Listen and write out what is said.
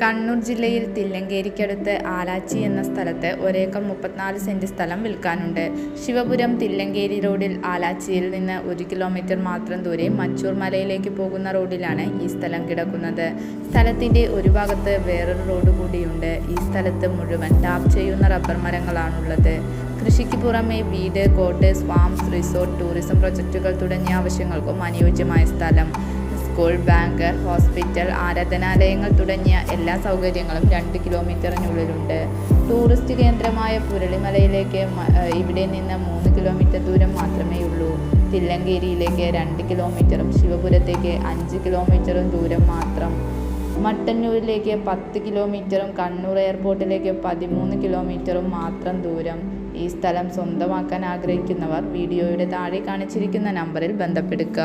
കണ്ണൂർ ജില്ലയിൽ തില്ലങ്കേരിക്കടുത്ത് ആലാച്ചി എന്ന സ്ഥലത്ത് ഒരേക്കർ മുപ്പത്തിനാല് സെന്റ് സ്ഥലം വിൽക്കാനുണ്ട്. ശിവപുരം തില്ലങ്കേരി റോഡിൽ ആലാച്ചിയിൽ നിന്ന് ഒരു കിലോമീറ്റർ മാത്രം ദൂരെ മച്ചൂർ മലയിലേക്ക് പോകുന്ന റോഡിലാണ് ഈ സ്ഥലം കിടക്കുന്നത്. സ്ഥലത്തിന്റെ ഒരു ഭാഗത്ത് വേറൊരു റോഡ് കൂടിയുണ്ട്. ഈ സ്ഥലത്ത് മുഴുവൻ ടാപ്പ് ചെയ്യുന്ന റബ്ബർ മരങ്ങളാണുള്ളത്. കൃഷിക്ക് പുറമെ വീട് കോട്ടേഴ്സ് ഫാംസ് റിസോർട്ട് ടൂറിസം പ്രൊജക്റ്റുകൾ തുടങ്ങിയ ആവശ്യങ്ങൾക്കും അനുയോജ്യമായ സ്ഥലം. സ്കൂൾ ബാങ്ക് ഹോസ്പിറ്റൽ ആരാധനാലയങ്ങൾ തുടങ്ങിയ എല്ലാ സൗകര്യങ്ങളും രണ്ട് കിലോമീറ്ററിനുള്ളിലുണ്ട്. ടൂറിസ്റ്റ് കേന്ദ്രമായ പുരളിമലയിലേക്ക് ഇവിടെ നിന്ന് മൂന്ന് കിലോമീറ്റർ ദൂരം മാത്രമേ ഉള്ളൂ. തില്ലങ്കേരിയിലേക്ക് രണ്ട് കിലോമീറ്ററും ശിവപുരത്തേക്ക് അഞ്ച് കിലോമീറ്ററും ദൂരം മാത്രം. മട്ടന്നൂരിലേക്ക് പത്ത് കിലോമീറ്ററും കണ്ണൂർ എയർപോർട്ടിലേക്ക് പതിമൂന്ന് കിലോമീറ്ററും മാത്രം ദൂരം. ഈ സ്ഥലം സ്വന്തമാക്കാൻ ആഗ്രഹിക്കുന്നവർ വീഡിയോയുടെ താഴെ കാണിച്ചിരിക്കുന്ന നമ്പറിൽ ബന്ധപ്പെടുക.